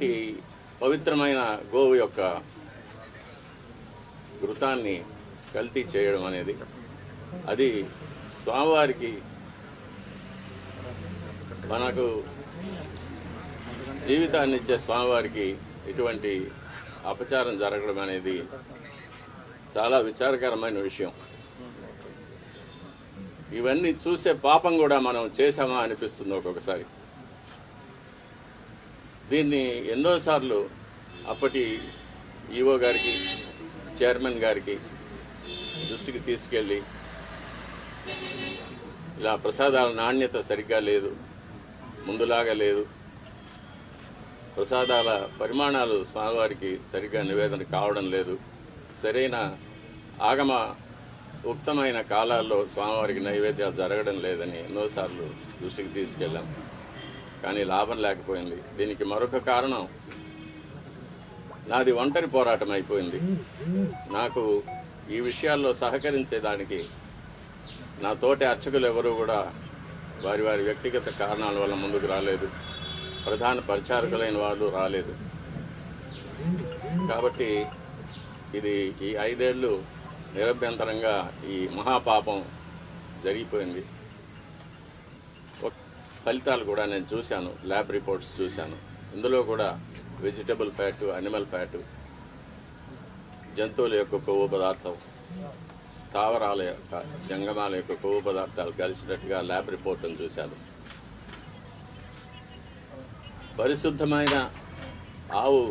అటువంటి పవిత్రమైన గోవు యొక్క ఘృతాన్ని కల్తీ చేయడం అనేది అది స్వామివారికి మనకు జీవితాన్ని ఇచ్చే స్వామివారికి ఇటువంటి అపచారం జరగడం అనేది చాలా విచారకరమైన విషయం. ఇవన్నీ చూసే పాపం కూడా మనం చేశామా అనిపిస్తుంది ఒక్కొక్కసారి. దీన్ని ఎన్నోసార్లు అప్పటి ఈఓ గారికి చైర్మన్ గారికి దృష్టికి తీసుకెళ్ళి ఇలా ప్రసాదాల నాణ్యత సరిగ్గా లేదు ముందులాగా లేదు. ప్రసాదాల పరిమాణాలు స్వామివారికి సరిగ్గా నివేదన కావడం లేదు. సరైన ఆగమ ఉక్తమైన కాలాల్లో స్వామివారికి నైవేద్యాలు జరగడం లేదని ఎన్నోసార్లు దృష్టికి తీసుకెళ్ళాం. కానీ లాభం లేకపోయింది. దీనికి మరొక కారణం నాది ఒంటరి పోరాటం అయిపోయింది. నాకు ఈ విషయాల్లో సహకరించేదానికి నా తోటి అర్చకులు ఎవరూ కూడా వారి వారి వ్యక్తిగత కారణాల వల్ల ముందుకు రాలేదు. ప్రధాన పరిచారకులైన వాళ్ళు రాలేదు. కాబట్టి ఇది ఈ ఐదేళ్ళు నిరభ్యంతరంగా ఈ మహాపాపం జరిగిపోయింది. ఫలితాలు కూడా నేను చూశాను ల్యాబ్ రిపోర్ట్స్ చూశాను. ఇందులో కూడా వెజిటబుల్ ఫ్యాటు అనిమల్ ఫ్యాటు జంతువుల యొక్క కొవ్వు పదార్థం స్థావరాల యొక్క జంగమాల యొక్క కొవ్వు పదార్థాలు కలిసినట్టుగా ల్యాబ్ రిపోర్ట్ను చూశాను. పరిశుద్ధమైన ఆవు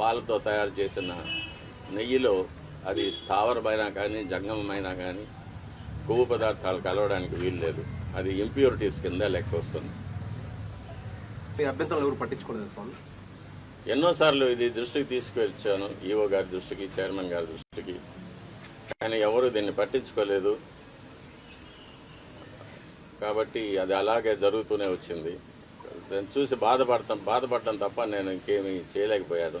పాలతో తయారు చేసిన నెయ్యిలో అది స్థావరమైనా కానీ జంగమైనా కానీ కొవ్వు పదార్థాలు కలవడానికి వీలు లేదు. అది ఇంప్యూరిటీస్ కింద లెక్క వస్తుంది. మీ అభ్యంతరాలు ఎవరు పట్టించుకోలేదు స్వామి? ఎన్నోసార్లు ఇది దృష్టికి తీసుకువచ్చాను ఈఓ గారి దృష్టికి చైర్మన్ గారి దృష్టికి. కానీ ఎవరు దీన్ని పట్టించుకోలేదు. కాబట్టి అది అలాగే జరుగుతూనే వచ్చింది. దాన్ని చూసి బాధపడతాం బాధపడటం తప్ప నేను ఇంకేమీ చేయలేకపోయాను.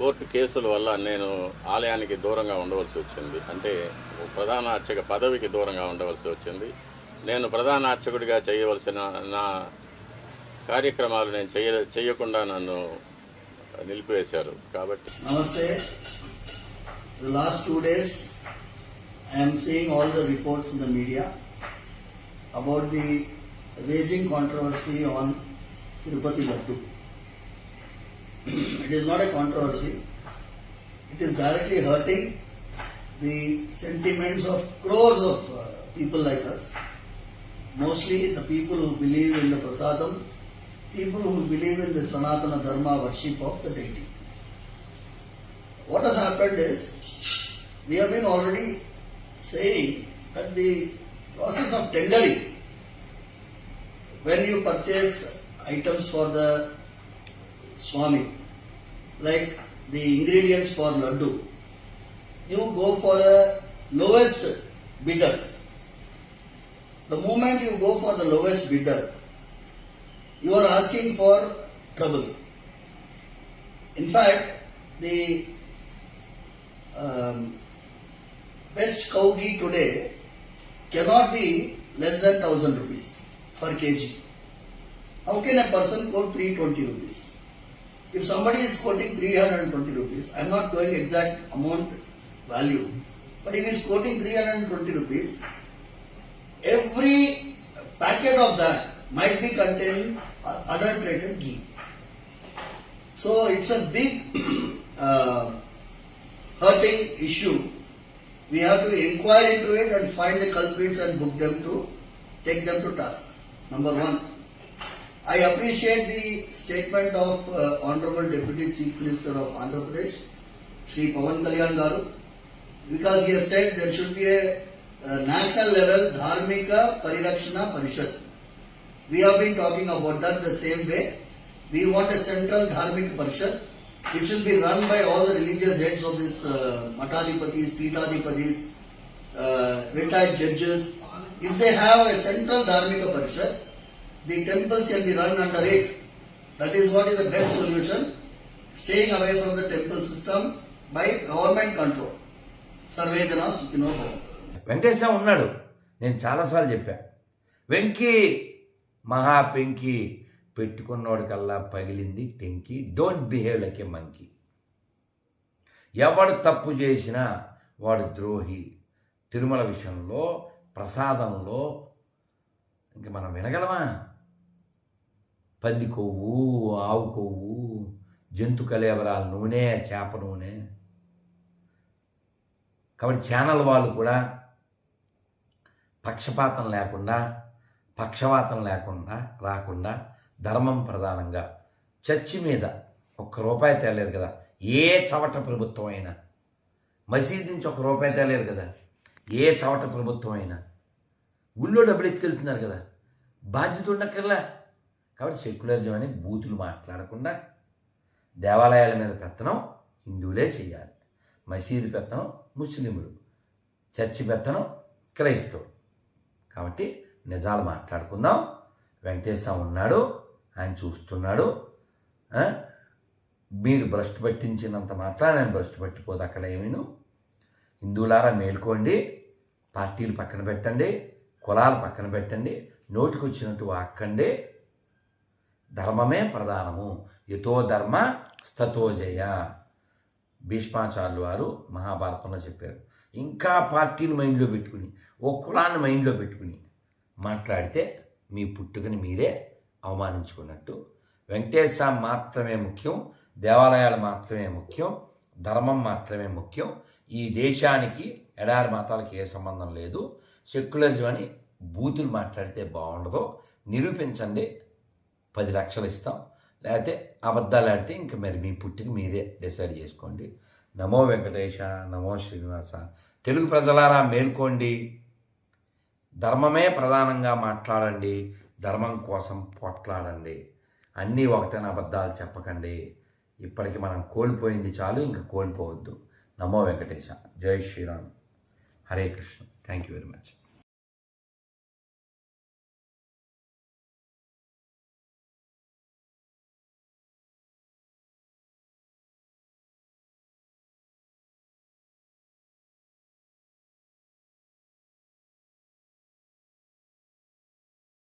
కోర్టు కేసుల వల్ల నేను ఆలయానికి దూరంగా ఉండవలసి వచ్చింది. అంటే ప్రధాన అర్చక పదవికి దూరంగా ఉండవలసి వచ్చింది. నేను ప్రధాన అర్చకుడిగా చేయవలసిన నా కార్యక్రమాలు నేను చేయ చేయకుండా నన్ను నిలిపివేశారు. కాబట్టి నమస్తే. Last two days I'm seeing all the reports in the media about the raging controversy on Tirupati laddu it is not a controversy. It is directly hurting the sentiments of crores of uh, people like us. Mostly the people who believe in the prasadam, people who believe in the Sanatana Dharma worship of the deity. What has happened is, we have been already saying that the process of tendering, when you purchase items for the Swami, like the ingredients for laddu, you go for a lowest bidder. The moment you go for the lowest bidder, you are asking for trouble. In fact, the um, best cow ghee today cannot be less than 1000 rupees per kg. How can a person quote 320 rupees? If somebody is quoting 320 rupees, I am not going exact amount value, but if he is quoting 320 rupees, every packet of that might be containing adulterated ghee. So it's a big uh, hurting issue. We have to inquire into it and find the culprits and book them to take them to task. Number one. I appreciate the statement of uh, Honorable Deputy Chief Minister of Andhra Pradesh, Sri Pawan Kalyan Garu, because he has said there should be a, uh national level Dharmika Parirakshana Parishad. We have been talking about that the same way. We want a central Dharmika parishad. It should be run by all the religious heads of this uh, Matadipatis, Pitadipatis, uh, retired judges. If they have a central Dharmika parishad, the temples can be run under it. That is what is the best solution. Staying away from the temple system by government control. Sarvejana Sukhino Bhavantu. Venkateswara ఉన్నాడు నేను చాలాసార్లు చెప్పా వెంకీ మహా పెంకి పెట్టుకున్నోడి కల్లా పగిలింది టెంకి don't behave like a monkey ఎవడు తప్పు చేసినా వాడు ద్రోహి తిరుమల విషయంలో ప్రసాదంలో ఇంక మనం వినగలమా పంది కొవ్వు ఆవు కొవ్వు జంతు కలేబరాల నూనె చేప నూనె. కాబట్టి ఛానల్ వాళ్ళు కూడా పక్షపాతం లేకుండా పక్షవాతం లేకుండా రాకుండా ధర్మం ప్రధానంగా చర్చి మీద ఒక్క రూపాయి తేలేరు కదా. ఏ చవట ప్రభుత్వం అయినా మసీద్ నుంచి ఒక రూపాయి తేలేరు కదా. ఏ చవట ప్రభుత్వం అయినా గుళ్ళో డబ్బులు ఎత్తుకెళ్తున్నారు కదా. బాధ్యత ఉండక్కర్లా? కాబట్టి సెక్యులరిజం అని బూతులు మాట్లాడకుండా దేవాలయాల మీద పెత్తనం హిందువులే చేయాలి. మసీదు పెత్తనం ముస్లింలు చర్చి పెత్తనం క్రైస్తవులు. కాబట్టి నిజాలు మాట్లాడుకుందాం. వెంకటేశ్వర ఉన్నాడు ఆయన చూస్తున్నాడు. మీరు భ్రష్టు పట్టించినంత మాత్రం నేను భ్రష్టు పట్టిపోదు అక్కడ ఏమీను? హిందువులారా మేల్కోండి పార్టీలు పక్కన పెట్టండి కులాలు పక్కన పెట్టండి నోటికి వచ్చినట్టు వాక్కండి ధర్మమే ప్రధానము. యతో ధర్మ స్థతోజయ భీష్మాచార్యులు వారు మహాభారతంలో చెప్పారు. ఇంకా పార్టీని మైండ్లో పెట్టుకుని ఓ కులాన్ని మైండ్లో పెట్టుకుని మాట్లాడితే మీ పుట్టుకని మీరే అవమానించుకున్నట్టు. వెంకటేశ్వర మాత్రమే ముఖ్యం దేవాలయాలు మాత్రమే ముఖ్యం ధర్మం మాత్రమే ముఖ్యం. ఈ దేశానికి ఎడారి మతాలకి ఏ సంబంధం లేదు. సెక్యులరిజం అని బూతులు మాట్లాడితే బాగుండదు. నిరూపించండి. పది లక్షలు ఇస్తాం. లేకపోతే అబద్ధాలు ఆడితే ఇంక మరి మీ పుట్టిన మీరే డిసైడ్ చేసుకోండి. నమో వెంకటేశ నమో శ్రీనివాస. తెలుగు ప్రజలారా మేల్కోండి. ధర్మమే ప్రధానంగా మాట్లాడండి. ధర్మం కోసం పోట్లాడండి. అన్నీ ఒకటైన అబద్ధాలు చెప్పకండి. ఇప్పటికి మనం కోల్పోయింది చాలు ఇంకా కోల్పోవద్దు. నమో వెంకటేశ. జై Shriram. Hare Krishna. Thank you very much